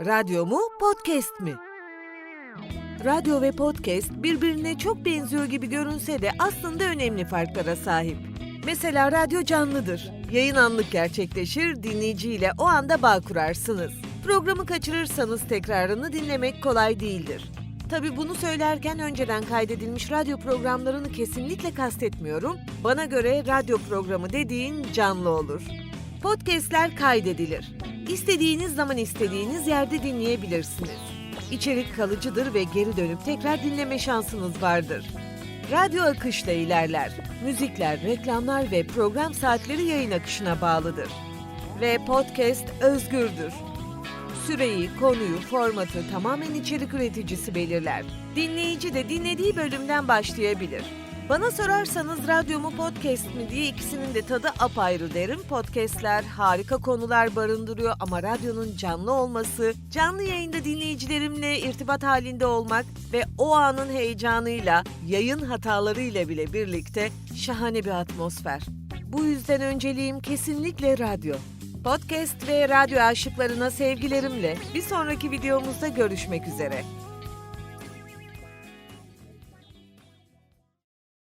Radyo mu, podcast mi? Radyo ve podcast birbirine çok benziyor gibi görünse de aslında önemli farklara sahip. Mesela radyo canlıdır. Yayın anlık gerçekleşir, dinleyiciyle o anda bağ kurarsınız. Programı kaçırırsanız tekrarını dinlemek kolay değildir. Tabi bunu söylerken önceden kaydedilmiş radyo programlarını kesinlikle kastetmiyorum. Bana göre radyo programı dediğin canlı olur. Podcast'ler kaydedilir. İstediğiniz zaman istediğiniz yerde dinleyebilirsiniz. İçerik kalıcıdır ve geri dönüp tekrar dinleme şansınız vardır. Radyo akışla ilerler. Müzikler, reklamlar ve program saatleri yayın akışına bağlıdır. Ve podcast özgürdür. Süreyi, konuyu, formatı tamamen içerik üreticisi belirler. Dinleyici de dinlediği bölümden başlayabilir. Bana sorarsanız radyo mu podcast mi diye ikisinin de tadı apayrı derim. Podcastler harika konular barındırıyor ama radyonun canlı olması, canlı yayında dinleyicilerimle irtibat halinde olmak ve o anın heyecanıyla, yayın hatalarıyla bile birlikte şahane bir atmosfer. Bu yüzden önceliğim kesinlikle radyo. Podcast ve radyo aşıklarına sevgilerimle bir sonraki videomuzda görüşmek üzere.